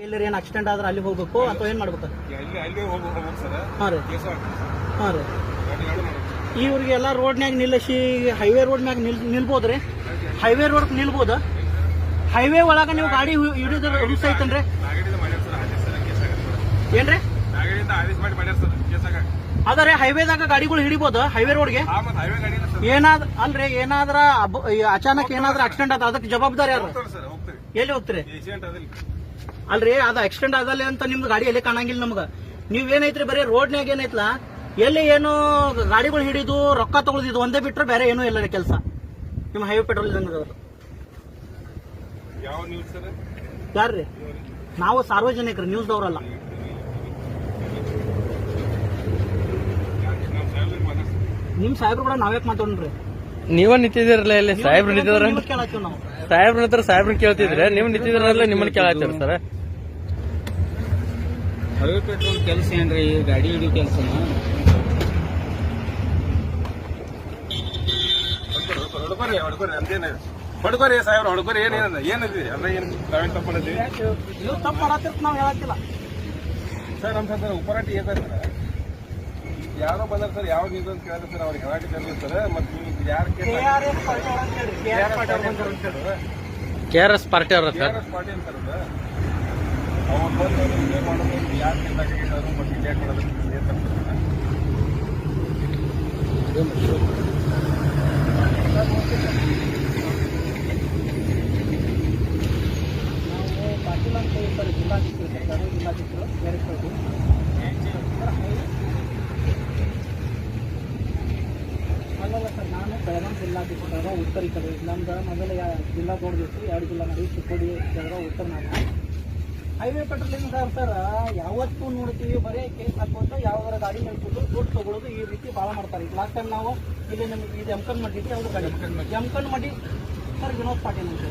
ಎಲ್ಲರ ಏನ್ ಆಕ್ಸಿಡೆಂಟ್ ಆದ್ರೆ ಅಲ್ಲಿ ಹೋಗ್ಬೇಕು ಅಥವಾ ಏನ್ ಮಾಡ್ಬೇಕು? ಹಾ ರೀ. ಹಾಂ ರೀ. ಗಾಡಿ ಇವ್ರಿಗೆಲ್ಲ ರೋಡ್ನ್ಯಾಗ ನಿಲ್ಲಿಸಿ ಹೈವೇ ರೋಡ್ನ್ಯಾಗ ನಿಲ್ ನಿಲ್ಬೋದ್ರಿ ಹೈವೇ ರೋಡ್ ನಿಲ್ಬೋದ? ಹೈವೇ ಒಳಗ ನೀವು ಗಾಡಿ ಹಿಡಿದ್ರ ರೂಲ್ಸ್ ಐತನ್ರಿ? ಏನ್ರಿ? ಆದರೆ ಹೈವೇದಾಗ ಗಾಡಿಗಳು ಹಿಡಿಬೋದ ಹೈವೇ ರೋಡ್ಗೆ ಏನಾದ್ರ ಅಲ್ರಿ ಏನಾದ್ರ ಅಚಾನಕ್ ಏನಾದ್ರೂ ಆಕ್ಸಿಡೆಂಟ್ ಆದ ಅದಕ್ಕೆ ಜವಾಬ್ದಾರಿ ಯಾರು ಎಲ್ಲಿ ಹೋಗ್ತೀರಿ? ಅಲ್ರಿ ಅದು ಆಕ್ಸಿಡೆಂಟ್ ಆಗಲ್ಲ ಅಂತ ನಿಮ್ದು ಗಾಡಿ ಎಲ್ಲಿ ಕಾಣಂಗಿಲ್ಲ ನಮ್ಗ. ನೀವ್ ಏನೈತ್ರಿ ಬರೀ ರೋಡ್ನ್ಯಾಗ ಏನೈತ್ಲ? ಎಲ್ಲಿ ಏನು ಗಾಡಿಗಳು ಹಿಡಿದು ರೊಕ್ಕ ತಗೊಳ್ದಿದ್ದು ಒಂದೇ ಬಿಟ್ರೆ ಬೇರೆ ಏನೂ ಇಲ್ಲ ಕೆಲಸ. ನಿಮ್ಮ ಹೈವೇ ಪೆಟ್ರೋಲ್ ಇದ್ದಂಗ ಯಾವ ನ್ಯೂಸ್ ಸರ್? ಯಾರ್ರಿ? ನಾವು ಸಾರ್ವಜನಿಕರು ನ್ಯೂಸ್ದವ್ರಲ್ಲ ನಿಮ್ ಸಾಹೇಬ್ರು ಕೂಡ ನಾವ್ಯಾಕ್ ಮಾತಾಡ್ರಿ ನೀವ ನಿಂತಿದಿರಲ್ಲ ಇಲ್ಲಿ? ಸಾಹೇಬ್ರು ನಿಂತಿದ್ರ ಸಾಹೇಬ್ರ ಹತ್ರ ಸಾಹೇಬ್ರನ್ನ ಕೇಳ್ತಿದ್ರೆ. ನೀವು ನಿಂತಿದ್ರಲ್ಲ ನಿಮ್ಮನ್ನ ಕೇಳತ್ತೀರ ಸರ್. ಹೈವೇ ಪೆಟ್ರೋಲ್ ಕೆಲಸ ಏನ್ರಿ ಈ ಗಾಡಿ ಹಿಡಿಯೋ ಕೆಲಸ ಹೊಡ್ಕೊರಿ ಹೊಡ್ಕೊರಿ ಅಂತೇನ ಹೊಡ್ಕೊರಿ ಸಾಹೇಬ್ರ ಹೊಡ್ಕೊರಿ ಏನೇನ ಏನಿದೆ? ಅಲ್ಲ ಏನು ನಾವೇನ್ ತಪ್ಪು ನೀವು ತಪ್ಪು ಮಾಡತ್ತಿರ್ತ ನಾವ್ ಹೇಳತ್ತಿಲ್ಲ ಸರ್ ನಮ್ಮ ಸರ್ ಉಪರಾಟಿ ಏನಾರ ಸರ್ ಯಾರೋ ಬಂದ್ರೆ ಸರ್ ಯಾವಾಗ ಇದು ಅಂತ ಕೇಳಿದ್ರೆ ಸರ್ ಅವ್ರಿಗೆ ಹೇಳಕ್ಕೆ ಸರ್ ಮತ್ತೆ ನೀವು ಯಾರು ಕೆ ಆರ್ ಎಸ್ ಪಾರ್ಟಿ ಅವ್ರು ಸರ್ ಹೇಳ್ರಿ ಕೆ ಆರ್ ಎಸ್ ಪಾರ್ಟಿ ಅಂತ ಹೇಳ್ರಿ. ಕೆ ಆರ್ ಎಸ್ ಪಾರ್ಟಿ ಅವ್ರ ಸರ್. ಟಿಆರ್ಎಸ್ ಪಾರ್ಟಿ ಅಂತಾರ ಅವ್ರು ಬಂದು ಇದೇ ಮಾಡೋದು ಯಾರು ಕಿತ್ತಾಕಿದ್ರು ಮತ್ತೆ ಇಲ್ಲೇ ಕೊಡೋದು ಏನು? ನಾವು ಪಾಟೀಲ್ ಅಂತ ಇರ್ತಾರೆ ಜಿಲ್ಲಾಧಿಕಾರಿ ಬೇರೆ ಸರ್ ನಾನು ಬೆಳಗಾಂ ಜಿಲ್ಲಾಧಿಕಾರಿ ಉತ್ತರ ಈ ಕಡೆ. ನಮ್ದು ಮೊದಲು ಜಿಲ್ಲಾ ದೊಡ್ಡದಿತ್ತು ಎರಡು ಜಿಲ್ಲಾ ಮಾಡಿ ಚಿಕ್ಕೋಡಿ ಜಾಗ ಉತ್ತರ ನಾನು ಹೈವೇ ಪೆಟ್ರೋಲಿಂಗ್ ಸರ್ ಸರ್ ಯಾವತ್ತೂ ನೋಡ್ತೀವಿ ಬರೀ ಕೇಸ್ ಹಾಕೋದು ಯಾವ್ದಾರ ಗಾಡಿ ಹೇಳ್ಕೊಂಡು ದುಡ್ಡು ತಗೊಳ್ಳೋದು ಈ ರೀತಿ ಭಾಳ ಮಾಡ್ತಾರೆ. ಲಾಸ್ಟ್ ಟೈಮ್ ನಾವು ಇಲ್ಲಿ ನಮಗೆ ಇದು ಎಮ್ಕನ್ ಮಡ್ಡಿ ಯಾವ್ದು ಗಾಡಿ? ಎಮ್ಕನ್ ಮಡ್ಡಿ ಸರ್ ವಿನೋದ್ ಪಾಟೀಲ್ ಅಂತ.